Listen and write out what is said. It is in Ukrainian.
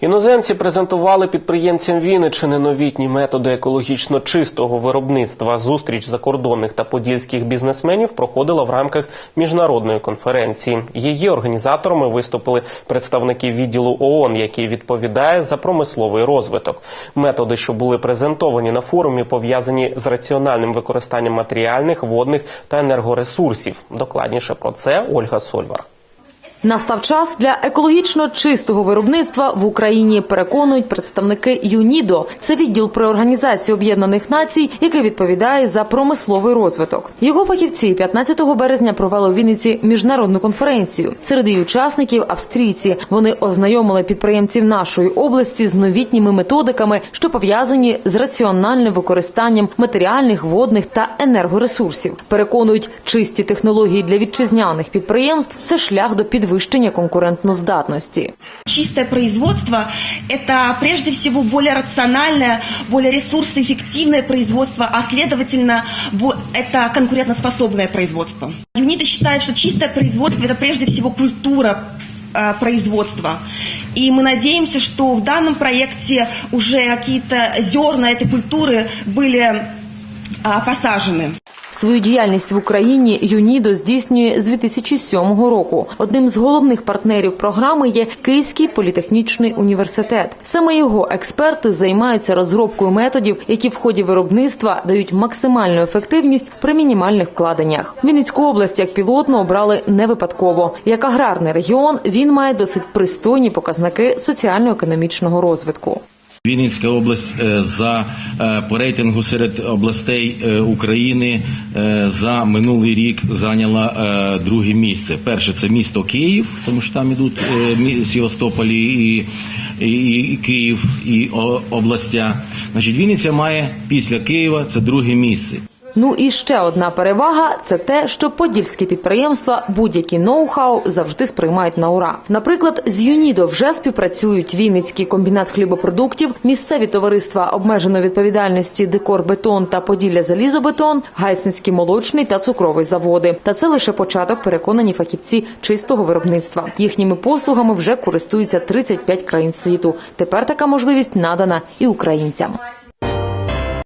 Іноземці презентували підприємцям Вінниччини новітні методи екологічно чистого виробництва. Зустріч закордонних та подільських бізнесменів проходила в рамках міжнародної конференції. Її організаторами виступили представники відділу ООН, який відповідає за промисловий розвиток. Методи, що були презентовані на форумі, пов'язані з раціональним використанням матеріальних, водних та енергоресурсів. Докладніше про це Ольга Сольвар. Настав час для екологічно чистого виробництва в Україні. Переконують представники ЮНІДО. Це відділ при організації Об'єднаних Націй, який відповідає за промисловий розвиток. Його фахівці 15 березня провели в Вінниці міжнародну конференцію. Серед її учасників австрійці. Вони ознайомили підприємців нашої області з новітніми методиками, що пов'язані з раціональним використанням матеріальних, водних та енергоресурсів. Переконують, чисті технології для вітчизняних підприємств це шлях до підвищення конкурентноздатності. Чистое производство – это прежде всего более рациональное, более ресурсоэффективное производство, а следовательно, это конкурентоспособное производство. ЮНИТА считает, что чистое производство – это прежде всего культура э, производства. И мы надеемся, что в данном проекте уже какие-то зерна этой культуры были а, посажены. Свою діяльність в Україні ЮНІДО здійснює з 2007 року. Одним з головних партнерів програми є Київський політехнічний університет. Саме його експерти займаються розробкою методів, які в ході виробництва дають максимальну ефективність при мінімальних вкладеннях. Вінницьку область як пілотну обрали не випадково. Як аграрний регіон він має досить пристойні показники соціально-економічного розвитку. Вінницька область е, за е, по рейтингу серед областей е, України за минулий рік зайняла друге місце. Перше це місто Київ, тому що там ідуть Сівастополі і, і, і Київ і областя. Значить, Вінниця має після Києва це друге місце. Ну і ще одна перевага це те, що подільські підприємства будь-які ноу-хау завжди сприймають на ура. Наприклад, з ЮНІДО вже співпрацюють Вінницький комбінат хлібопродуктів, місцеві товариства обмеженої відповідальності Декор Бетон та Поділля Залізобетон, Гайсинський молочний та цукровий заводи. Та це лише початок, переконані фахівці чистого виробництва. Їхніми послугами вже користуються 35 країн світу. Тепер така можливість надана і українцям.